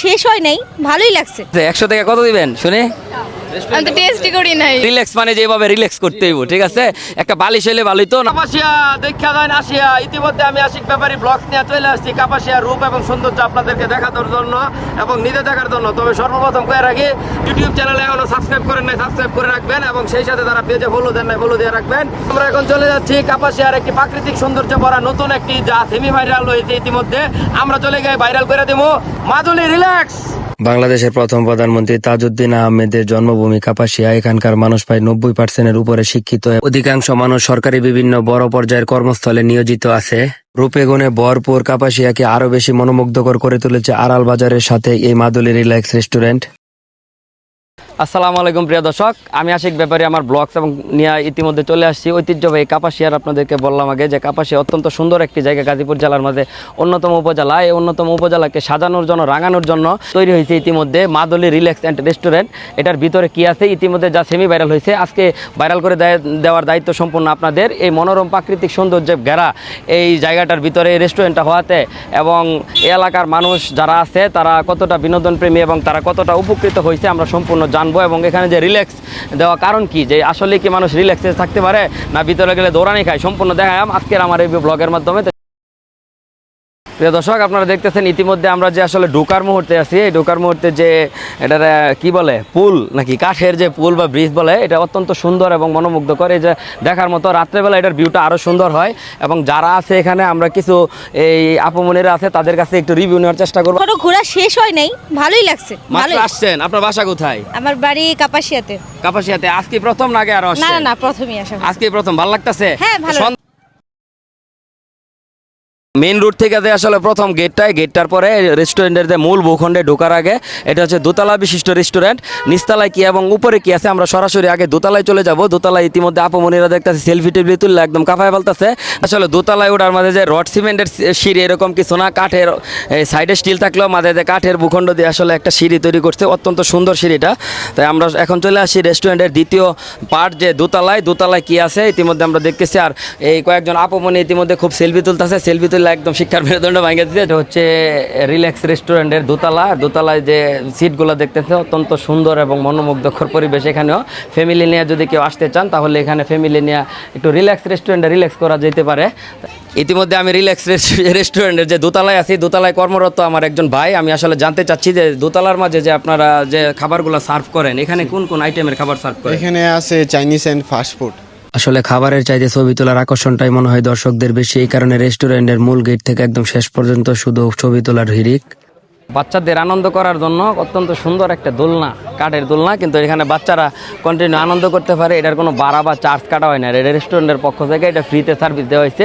শেষ হয় নাই ভালোই লাগছে। একশো টাকা কত দিবেন? শুনে। আমি তো টেস্টই করি নাই। রিল্যাক্স মানে যেভাবে রিল্যাক্স করতে হইব ঠিক আছে? একটা বালিশ হইলে ভালোই তো কাপাসিয়া দেখা যায় না আসিয়া। ইতিমধ্যে আমি আশিক ব্যাপারী ব্লগ নিয়ে চলে আসছি। কাপাসিয়া রূপ এবং সৌন্দর্য আপনাদেরকে দেখানোর জন্য এবং নিজে দেখার জন্য। তবে সর্বপ্রথম কয়ে রাখি ইউটিউব চ্যানেলে এখনও সাবস্ক্রাইব করেন নাই সাবস্ক্রাইব করে রাখবেন এবং সেই সাথে তারা পেজে ফলো দেন নাই ফলো দিয়ে রাখবেন। আমরা এখন চলে যাচ্ছি কাপাসিয়ার একটি প্রাকৃতিক সৌন্দর্য ভরা নতুন একটি যা সেমি ভাইরাল হয়েছে ইতিমধ্যে। আমরা চলে গিয়ে ভাইরাল করে দেবো মাদুলি রিল্যাক্স বাংলাদেশের প্রথম প্রধানমন্ত্রী তাজউদ্দিন আহমেদের জন্মভূমি কাপাসিয়া। এখানকার মানুষ প্রায় নব্বই পার্সেন্টের উপরে শিক্ষিত। অধিকাংশ মানুষ সরকারি বিভিন্ন বড় পর্যায়ের কর্মস্থলে নিয়োজিত আছে। রূপে গুণে ভরপুর কাপাসিয়াকে আরও বেশি মনোমুগ্ধকর করে তুলেছে আড়াল বাজারের সাথে এই মাদুলি রিল্যাক্স রেস্টুরেন্ট। আসসালামু আলাইকুম, প্রিয় দর্শক। আমি আশিক ব্যাপারী, আমার ব্লগস এবং নিয়ে ইতিমধ্যে চলে আসছি। ঐতিহ্যবাহী কাপাসিয়ার আপনাদেরকে বললাম আগে যে কাপাসিয়া অত্যন্ত সুন্দর একটি জায়গা গাজীপুর জেলার মাঝে অন্যতম উপজেলা। এই অন্যতম উপজেলাকে সাজানোর জন্য, রাঙানোর জন্য তৈরি হয়েছে ইতিমধ্যে মাদলি রিল্যাক্স অ্যান্ড রেস্টুরেন্ট। এটার ভিতরে কি আছে? ইতিমধ্যে যা সেমি ভাইরাল হয়েছে, আজকে ভাইরাল করে দেওয়ার দায়িত্ব সম্পূর্ণ আপনাদের। এই মনোরম প্রাকৃতিক সৌন্দর্যে ঘেরা এই জায়গাটার ভিতরে এই রেস্টুরেন্টটা হওয়াতে এবং এলাকার মানুষ যারা আছে, তারা কতটা বিনোদন প্রেমী এবং তারা কতটা উপকৃত হয়েছে, আমরা সম্পূর্ণ জানব এবং এখানে যে রিল্যাক্স দেওয়া কারণ কি? যে আসলে কি মানুষ রিল্যাক্সে থাকতে পারে? না ভিতরে গেলে দৌড়ানি খায়? সম্পূর্ণ দেখায়। আজকের আমার এই ব্লগের মাধ্যমে। প্রিয় দর্শক আপনারা দেখতেছেন ইতিমধ্যে আমরা যে আসলে ঢোকার মুহূর্তে আছি এই ঢোকার মুহূর্তে যে এটার কি বলে পুল নাকি কাঠের যে পুল বা ব্রিজ বলে এটা অত্যন্ত সুন্দর এবং মনোমুগ্ধকর। এই যে দেখার মতো রাত্রেবেলা এটার ভিউটা আরও সুন্দর হয় এবং যারা আছে এখানে আমরা কিছু এই আপমনেরা আছে তাদের কাছে একটু রিভিউ নেওয়ার চেষ্টা করব। কোনো ঘোরা শেষ হয় নাই ভালোই লাগছে মাত্র আসছেন আপনার বাসা কোথায়? আমার বাড়ি কাপাসিয়াতে। কাপাসিয়াতে আজকে প্রথম না আগে আরও না না প্রথমেই আসা আজকে প্রথম ভালো লাগতেছে? হ্যাঁ, ভালো। মেইন রোড থেকে যে আসলে প্রথম গেটটায় গেটটার পরে রেস্টুরেন্টের যে মূল ভূখণ্ডে ঢোকার আগে, এটা হচ্ছে দোতলা বিশিষ্ট রেস্টুরেন্ট নিচতলায় কি এবং উপরে কি আছে, আমরা সরাসরি আগে দোতলায় চলে যাব। দোতলায় ইতিমধ্যে আপমনিরা দেখতেছে সেলফি টেবিল তুললে একদম কাঁপায় ফেলতেছে। আসলে দোতলায় ওঠার মাঝে যে রড, সিমেন্টের সিঁড়ি এরকম কিছু না, কাঠের সাইডে স্টিল থাকলেও মাঝে যে কাঠের ভূখণ্ড দিয়ে আসলে একটা সিঁড়ি তৈরি করছে, অত্যন্ত সুন্দর সিঁড়িটা। তাই আমরা এখন চলে আসি রেস্টুরেন্টের দ্বিতীয় পার্ট যে দোতলায়। দোতলায় কি আছে, ইতিমধ্যে আমরা দেখতেছি। আর এই কয়েকজন আপমনি ইতিমধ্যে খুব সেলফি তুলতেছে। সেলফি তুললে একদম শিক্ষার মেরুদণ্ড ভেঙে দিচ্ছে এটা হচ্ছে রিল্যাক্স রেস্টুরেন্টের দোতলা। দোতলায় যে সিটগুলো দেখতেছে অত্যন্ত সুন্দর এবং মনোমুগ্ধকর পরিবেশ এখানেও। ফ্যামিলি নিয়ে যদি কেউ আসতে চান তাহলে এখানে ফ্যামিলি নিয়ে একটু রিল্যাক্স রেস্টুরেন্টে রিল্যাক্স করা যেতে পারে। ইতিমধ্যে আমি রিল্যাক্স রেস্টুরেন্টের যে দোতলায় আছি দোতলায় কর্মরত আমার একজন ভাই। আমি আসলে জানতে চাচ্ছি যে দোতলার মাঝে যে আপনারা যে খাবারগুলো সার্ভ করেন এখানে কোন কোন আইটেমের খাবার সার্ভ করেন? এখানে আছে চাইনিজ অ্যান্ড ফাস্ট ফুড। আসলে খাবারের চাইতে ছবি তোলার আকর্ষণটাই মনে হয় দর্শকদের বেশি। এই কারণে রেস্টুরেন্টের মূল গেট থেকে একদম শেষ পর্যন্ত শুধু ছবি তোলার হিরিক বাচ্চাদের আনন্দ করার জন্য অত্যন্ত সুন্দর একটা দোলনা কাঠের দোলনা কিন্তু এখানে বাচ্চারা কন্টিনিউ আনন্দ করতে পারে। এটার কোনো ভাড়া বা চার্জ কাটা হয় না। এটা রেস্টুরেন্টের পক্ষ থেকে এটা ফ্রিতে সার্ভিস দেওয়া হয়েছে।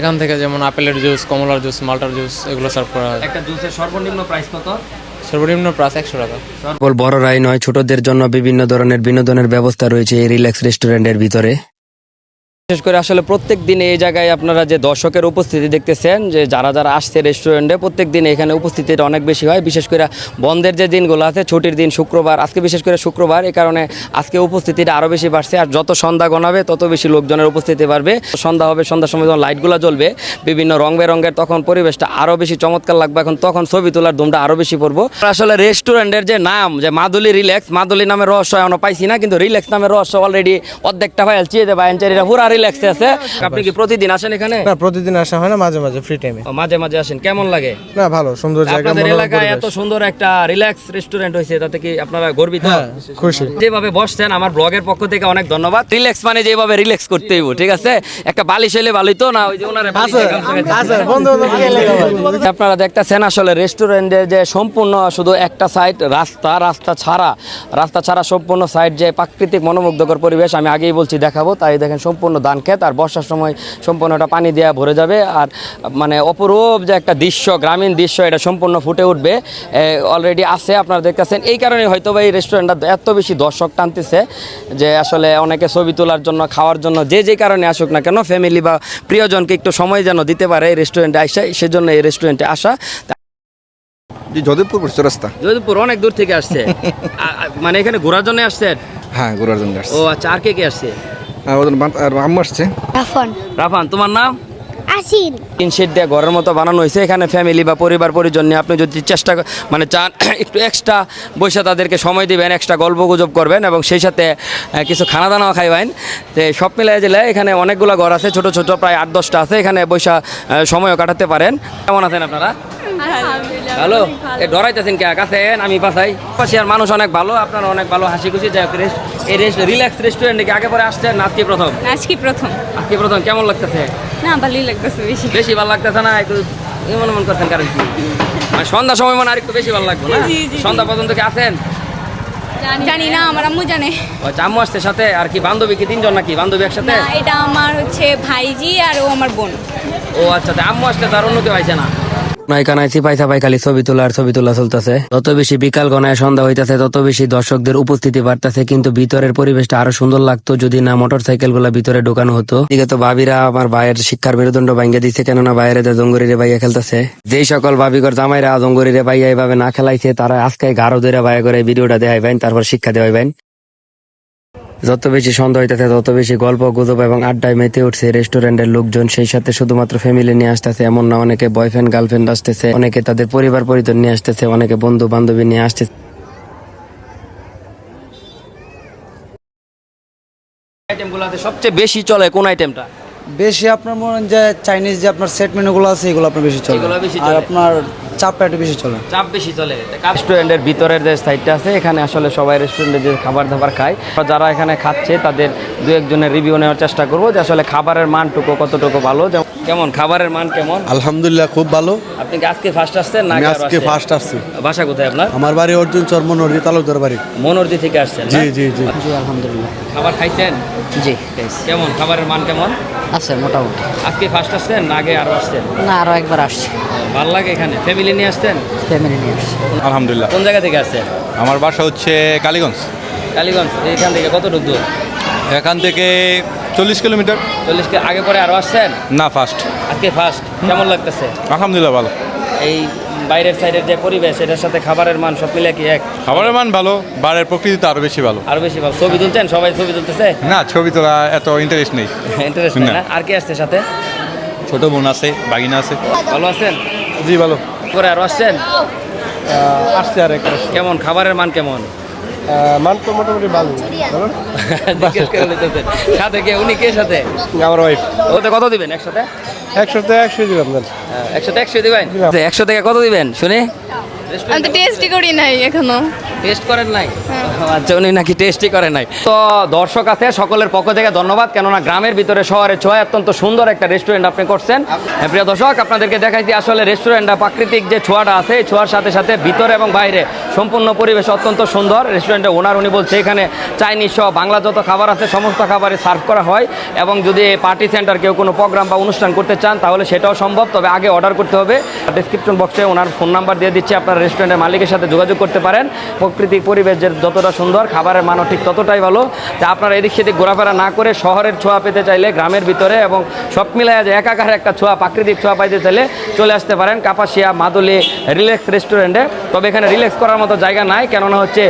এখান থেকে যেমন আপেলের জুস কমলার জুস মাল্টার জুস এগুলো সার্ভ করা হয়। একটা জুসের সর্বনিম্ন প্রাইস কত? সর্বনিম্ন প্রাইস একশো টাকা। বড়রাই নয়, ছোটদের জন্য বিভিন্ন ধরনের বিনোদনের ব্যবস্থা রয়েছে এই রিল্যাক্স রেস্টুরেন্টের ভিতরে। বিশেষ করে আসলে প্রত্যেক দিন এই জায়গায় আপনারা যে দর্শকের উপস্থিতি দেখতেছেন, যে যারা যারা আসছে রেস্টুরেন্টে প্রত্যেক দিন এখানে উপস্থিতিটা অনেক বেশি হয়। বিশেষ করে বন্ধের যে দিনগুলো আছে, ছুটির দিন শুক্রবার, আজকে বিশেষ করে শুক্রবার এই কারণে আজকে উপস্থিতিটা আরও বেশি বাড়ছে। আর যত সন্ধ্যা গণাবে, তত বেশি লোকজনের উপস্থিতি বাড়বে। সন্ধ্যা হবে, সন্ধ্যার সময় যখন লাইটগুলো জ্বলবে, বিভিন্ন রং বেরঙের তখন পরিবেশটা আরও বেশি চমৎকার লাগবে। এখন তখন ছবি তোলার ধুমটা আরও বেশি পড়ব। আসলে রেস্টুরেন্টের যে নাম, যে মাদুলি রিল্যাক্স, মাদুলি নামের রহস্য এখনও পাইছি না, কিন্তু রিল্যাক্স নামের রহস্য অলরেডি অর্ধেকটা ভাই চিয়ে দেবা এনচারিরা পুরা রিল্যাক্সে আছে। আপনি কি প্রতিদিন আসেন এখানে? না প্রতিদিন আসা হয় না মাঝে মাঝে ফ্রি টাইমে মাঝে মাঝে আসেন। কেমন লাগে? না ভালো সুন্দর জায়গা আপনাদের এলাকায় এত সুন্দর একটা রিল্যাক্স রেস্টুরেন্ট হয়েছে তাতে কি আপনারা গর্বিত? হ্যাঁ খুশি। যেভাবে বসছেন আমার ব্লগের পক্ষ থেকে অনেক ধন্যবাদ। রিল্যাক্স মানে যেভাবে রিল্যাক্স করতে হইব ঠিক আছে? একটা বালিশ হইলে ভালোই তো না ওই যে ওনারে। আপনারা দেখতেছেন আসলে রেস্টুরেন্টের যে সম্পূর্ণ শুধু একটা সাইড রাস্তা রাস্তা ছাড়া। রাস্তা ছাড়া সম্পূর্ণ সাইড যে প্রাকৃতিক মনোমুগ্ধকর পরিবেশ আমি আগেই বলছি দেখাবো। তাই দেখেন সম্পূর্ণ ধান ক্ষেত আর বর্ষার সময় সম্পূর্ণটা পানি দেওয়া ভরে যাবে। আর মানে অপরূপ যে একটা দৃশ্য গ্রামীণ দৃশ্য এটা সম্পূর্ণ ফুটে উঠবে। অলরেডি আছে আপনারা দেখতেছেন। এই কারণে হয়তো বা এই রেস্টুরেন্টটা এত বেশি দর্শক টানতেছে যে আসলে অনেকে ছবি তোলার জন্য খাওয়ার জন্য যে যে কারণে আসুক না কেন ফ্যামিলি বা প্রিয়জনকে একটু সময় যেন দিতে পারে এই রেস্টুরেন্টে আসে সেজন্য এই রেস্টুরেন্টে আসা। জি যোধপুর পড়ছে রাস্তা। যোধপুর অনেক দূর থেকে আসছে। আ- আ- মানে এখানে ঘোরার জন্য আসছেন? হ্যাঁ ঘোরার জন্য আসছে। ও আচ্ছা আর কে কে আসছে? ওদের বান- আসছে। রাফান। রাফান তোমার নাম? আসিন। তিন দিয়ে ঘরের মতো বানানো হয়েছে। এখানে ফ্যামিলি বা পরিবার পরিজন নিয়ে আপনি যদি চেষ্টা মানে চান একটু এক্সট্রা বসে তাদেরকে সময় দিবেন এক্সট্রা গল্প গুজব করবেন এবং সেই সাথে কিছু খানা দানাও খাইবেন সব মিলাই এখানে অনেকগুলো ঘর আছে ছোট ছোট প্রায় আট দশটা আছে। এখানে বৈশা সময়ও কাটাতে পারেন। কেমন আছেন আপনারা? হ্যালো এ ডরাইতেছেন কে? কাছেন আমি পাশাই পাশে আর মানুষ অনেক ভালো আপনারা অনেক ভালো হাসি খুশি যাই হোক, রেস্ট এই রেস্ট রিল্যাক্স রেস্টুরেন্টে কি আগে পরে আসছেন আজকে প্রথম? আজকে প্রথম। আজকে প্রথম কেমন লাগতেছে? না ভালোই লাগতেছে বেশি। বেশি ভালো লাগতেছে না? একটু এমন মন করছেন কারণ কি? মানে সন্ধ্যা সময় মানে আর একটু বেশি ভালো লাগবে না? সন্ধ্যা পর্যন্ত কি আছেন? জানি না। আমার আম্মু জানে। ও আচ্ছা, আম্মু আসছে সাথে আর কি বান্ধবী কি তিনজন নাকি? বান্ধবী একসাথে? এটা আমার হচ্ছে ভাইজি আর ও আমার বোন। ও আচ্ছা আম্মু আসলে তার অন্য কেউ আইছে না। নাই কানাই সিপাই সাপাই খালি ছবি তোলা আর ছবি তোলা চলতেছে। যত বেশি বিকাল গনায় সন্ধ্যা হইতাছে, তত বেশি দর্শকদের উপস্থিতি বাড়তেছে, কিন্তু ভিতরের পরিবেশটা আরও সুন্দর লাগতো যদি না মোটর সাইকেলগুলা ভিতরে ঢোকানো হতো। এদিকে তো ভাবিরা আমার ভাইয়ের শিক্ষার মেরুদণ্ড ভাঙ্গে দিচ্ছে কেননা বাইরে জঙ্গরিরে ভাইয়া খেলতেছে। যেই সকল ভাবিগর জামাইরা জঙ্গরিরে ভাইয়া এইভাবে না খেলাইছে, তারা আজকে গাঢ় ধরে ভাইয়া করে ভিডিওটা দেখাইবেন, তারপর শিক্ষা দেওয়াইবেন। যত বেশি সন্ধ্যা হইতেছে তত বেশি গল্প গুজব এবং আড্ডায় মেতে উঠছে রেস্টুরেন্টের লোকজন। সেই সাথে শুধুমাত্র ফ্যামিলি নিয়ে আসতেছে এমন না অনেকে বয়ফ্রেন্ড গার্লফ্রেন্ড আসতেছে অনেকে তাদের পরিবার পরিজন নিয়ে আসতেছে অনেকে বন্ধু বান্ধবী নিয়ে আসতেছে। আইটেমগুলোতে সবচেয়ে বেশি চলে কোন আইটেমটা বেশি আপনার মনে হয় যে চাইনিজ যে আপনার সেট মেনুগুলো আছে এগুলো আপনার বেশি চলে। আর চলে। আপনার চাপটা একটু বেশি চলে। চাপ বেশি চলে। রেস্টুরেন্টের ভিতরের যে সাইডটা আছে এখানে আসলে সবাই রেস্টুরেন্টে যে খাবার দাবার খায়। যারা এখানে খাচ্ছে তাদের দু একজনের রিভিউ নেওয়ার চেষ্টা করব যে আসলে খাবারের মানটুকু কতটুকু ভালো। কেমন? খাবারের মান কেমন? আলহামদুলিল্লাহ খুব ভালো। আপনি আজকে ফার্স্ট আসছেন না আমি আজকে ফার্স্ট আসছি। বাসা কোথায় আপনার? আমার বাড়ি অর্জুন চর্ম নদী তালুকদার বাড়ি। মনোরদি থেকে আসছেন? জি জি জি। খাবার খাইছেন? জি। কেমন? খাবারের মান কেমন? আছে মোটামুটি। আজকে ফার্স্ট আসছেন না আগে আরও আসছেন? না আরও একবার আসছি। ভালো লাগে এখানে? ফ্যামিলি নিয়ে আসছেন? ফ্যামিলি নিয়ে আসছি। আলহামদুলিল্লাহ। কোন জায়গা থেকে আসছেন? আমার বাসা হচ্ছে কালীগঞ্জ। কালীগঞ্জ এখান থেকে কত দূর দূর? এখান থেকে চল্লিশ কিলোমিটার। চল্লিশ কে আগে পরে আরও আসছেন? না ফার্স্ট আজকে ফার্স্ট কেমন লাগতেছে? আলহামদুলিল্লাহ ভালো। এই বাইরের সাইডের যে পরিবেশ এটার সাথে খাবারের মান সব মিলে কি এক? খাবারের মান ভালো বারের প্রকৃতি তো আরও বেশি ভালো। আরও বেশি ভালো। ছবি তুলছেন? সবাই ছবি তুলতেছে? না ছবি তোলা এত ইন্টারেস্ট নেই। ইন্টারেস্ট নেই না? আর কে আসছে সাথে? ছোট বোন আছে বাগিনা আছে। ভালো আছেন? জি ভালো। করে আরও আসছেন? আসছে আর এক কেমন? খাবারের মান কেমন? মান তো মোটামুটি ভালো। সাথে কে? উনি কে সাথে? আমার ওয়াইফ ওতে কত দিবেন? একসাথে একশোতে একশো দিবেন একশোতে একশো একশো দিবেন একশো থেকে কত দিবেন? শুনি। আমি তো টেস্টই করি নাই এখনও। টেস্ট করেন নাই? আচ্ছা উনি নাকি টেস্টই করেন নাই। তো দর্শক আছে সকলের পক্ষ থেকে ধন্যবাদ কেননা গ্রামের ভিতরে শহরে ছোঁয়া অত্যন্ত সুন্দর একটা রেস্টুরেন্ট আপনি করছেন। হ্যাঁ, প্রিয় দর্শক আপনাদেরকে দেখাইছি আসলে রেস্টুরেন্টটা প্রাকৃতিক যে ছোঁয়াটা আছে এই ছোঁয়ার সাথে সাথে ভিতরে এবং বাইরে সম্পূর্ণ পরিবেশ অত্যন্ত সুন্দর। রেস্টুরেন্টের ওনার উনি বলছে এখানে চাইনিজ সহ বাংলা যত খাবার আছে সমস্ত খাবারই সার্ভ করা হয়। এবং যদি পার্টি সেন্টার কেউ কোনো প্রোগ্রাম বা অনুষ্ঠান করতে চান তাহলে সেটাও সম্ভব। তবে আগে অর্ডার করতে হবে। ডিসক্রিপশন বক্সে ওনার ফোন নাম্বার দিয়ে দিচ্ছি আপনারা রেস্টুরেন্টের মালিকের সাথে যোগাযোগ করতে পারেন। প্রাকৃতিক পরিবেশ যে যতটা সুন্দর, খাবারের মানও ঠিক ততটাই ভালো। তা আপনারা এদিক সেদিক ঘোরাফেরা না করে শহরের ছোঁয়া পেতে চাইলে গ্রামের ভিতরে এবং সব মিলায় যে একাকার একটা ছোঁয়া, প্রাকৃতিক ছোঁয়া পাইতে চাইলে চলে আসতে পারেন কাপাসিয়া মাদুলি রিল্যাক্স রেস্টুরেন্টে। তবে এখানে রিল্যাক্স করার মতো জায়গা নাই, কেননা হচ্ছে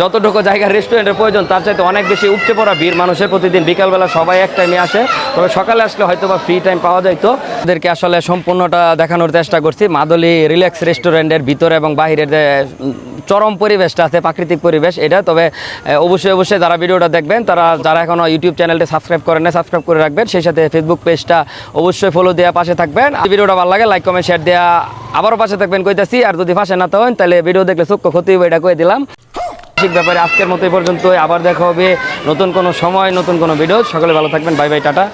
যতটুকু জায়গা রেস্টুরেন্টের প্রয়োজন, তার চাইতে অনেক বেশি উপচে পড়া ভিড় মানুষের প্রতিদিন বিকালবেলা সবাই এক টাইমে আসে। তবে সকালে আসলে হয়তো বা ফ্রি টাইম পাওয়া যাইতো। ওদেরকে আসলে সম্পূর্ণটা দেখানোর চেষ্টা করছি। মাদুলি রিল্যাক্স রেস্টুরেন্টের ভিতরে এবং বাহিরের যে চরম পরিবেশটা আছে, প্রাকৃতিক পরিবেশ, এটা, তবে অবশ্যই অবশ্যই যারা ভিডিওটা দেখবেন, তারা, যারা এখনও ইউটিউব চ্যানেলটি সাবস্ক্রাইব করেন না সাবস্ক্রাইব করে রাখবেন। সেই সাথে ফেসবুক পেজটা অবশ্যই ফলো দেওয়া পাশে থাকবেন। ভিডিওটা ভালো লাগে লাইক কমেন্ট শেয়ার দেওয়া আবারও পাশে থাকবেন কইতাছি। আর যদি পাশে না থাকেন, তাহলে ভিডিও দেখলে চক্ষু ক্ষতি হবে, এটা কয়ে দিলাম। ঠিক ব্যাপারে আজকের মতো পর্যন্ত আবার দেখা হবে নতুন কোনো সময়, নতুন কোনো ভিডিও সকলে ভালো থাকবেন। Bye bye tata.